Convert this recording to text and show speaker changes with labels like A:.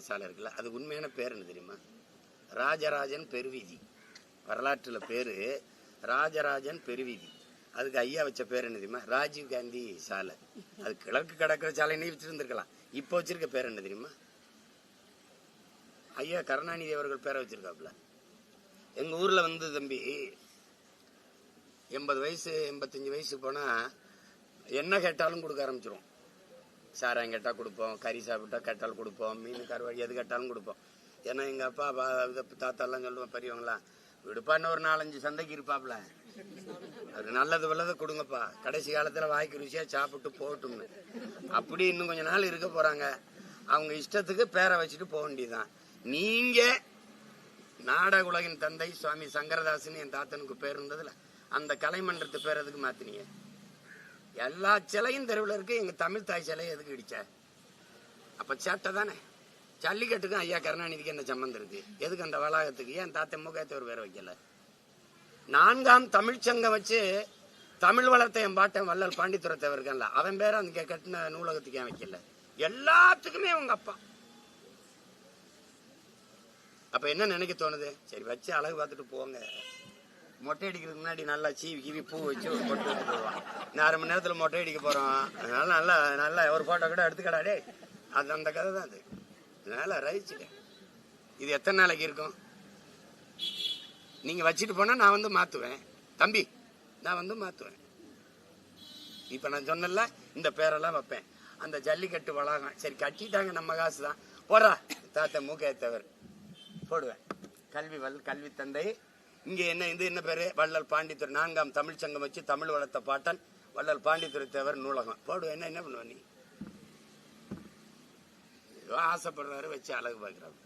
A: சாலை இருக்குல்ல அது உண்மையான பேர் என்ன தெரியுமா? ராஜராஜன் பெருவீதி. வரலாற்றில் பேர் ராஜராஜன் பெருவீதி. அதுக்கு ஐயா வச்ச பேர் என்ன தெரியுமா? ராஜீவ் காந்தி சாலை. அது கிழக்கு கடற்கரை சாலைன்னு வச்சுருந்துருக்கலாம். இப்போ வச்சிருக்க பேர் என்ன தெரியுமா? ஐயா கருணாநிதி அவர்கள் பேரை வச்சிருக்காப்புல. எங்க ஊர்ல வந்து தம்பி எண்பது வயசு எண்பத்தஞ்சு வயசு போனா என்ன கேட்டாலும் கொடுக்க ஆரம்பிச்சிரும். சாராயம் கேட்டால் கொடுப்போம் கறி சாப்பிட்டா கேட்டாலும் கொடுப்போம் மீன் கருவாடி எது கேட்டாலும் கொடுப்போம். ஏன்னா எங்கள் அப்பா தாத்தாலாம் சொல்லுவோம் பெரியவங்களா விடுப்பான்னு ஒரு நாலஞ்சு சந்தைக்கு இருப்பாப்ல. அது நல்லது வல்லதை கொடுங்கப்பா. கடைசி காலத்தில் வாய்க்கு ருசியாக சாப்பிட்டு போகட்டும்னு. அப்படி இன்னும் கொஞ்ச நாள் இருக்க போகிறாங்க அவங்க இஷ்டத்துக்கு பேரை வச்சுட்டு போக வேண்டியதுதான். நீங்கள் நாடக உலகின் தந்தை சுவாமி சங்கரதாசன் என் தாத்தனுக்கு பேர் இருந்ததுல அந்த கலைமன்றத்து பேர் எதுக்கு மாத்தினீங்க? எல்லா சிலையும் தெருவில் இருக்கு. எங்க தமிழ் தாய் சிலையை எதுக்கு இடிச்ச? அப்ப சேட்டை தானே? ஜல்லிக்கட்டுக்கும் ஐயா கருணாநிதிக்கு என்ன சம்மந்தம் இருக்கு? எதுக்கு அந்த வளாகத்துக்கு? ஏன் தாத்தன் முகத்தை ஒரு பேர் வைக்கல? நான்காம் தமிழ்ச்சங்கம் வச்சு தமிழ் வளத்தை என் பாட்டன் வள்ளல் பாண்டித்துரத்தவர் இருக்கான்ல அவன் பேரை அந்த கட்டின நூலகத்துக்கு ஏன் வைக்கல? எல்லாத்துக்குமே உங்க அப்பா. அப்ப என்ன நினைக்க தோணுது? சரி வச்சு அழகு பார்த்துட்டு போங்க. மொட்டை அடிக்கிறதுக்கு முன்னாடி நல்லா சீவி கீவி பூ வச்சு ஒரு பொட்டு எடுத்து போடுவான் அரை மணி நேரத்தில் மொட்டை அடிக்க போகிறோம் அதனால நல்லா நல்லா ஒரு ஃபோட்டோ கூட எடுத்துக்கடா டே அது அந்த கதை தான் அது. அதனால ரசிச்சுட்டேன் இது எத்தனை நாளைக்கு இருக்கும்? நீங்கள் வச்சுட்டு போனால் நான் வந்து மாற்றுவேன் தம்பி நான் வந்து மாற்றுவேன் இப்போ நான் சொன்னல இந்த பேரெல்லாம் வைப்பேன். அந்த ஜல்லிக்கட்டு வளாகம் சரி கட்டிட்டாங்க நம்ம காசு தான் போடுறா. தாத்தா மூக்கையத்தவர் போடுவேன். கல்வி வல் கல்வி தந்தை இங்க என்ன இது என்ன பேரு? வள்ளல் பாண்டித்துறை. நான்காம் தமிழ் சங்கம் வச்சு தமிழ் வளர்த்த பாட்டன் வள்ளல் பாண்டித்துறை தேவர் நூலகம். போடுவேன் என்ன என்ன பண்ணுவ நீ? ஆசைப்படுறாரு வச்சு அழகு பார்க்குறாரு.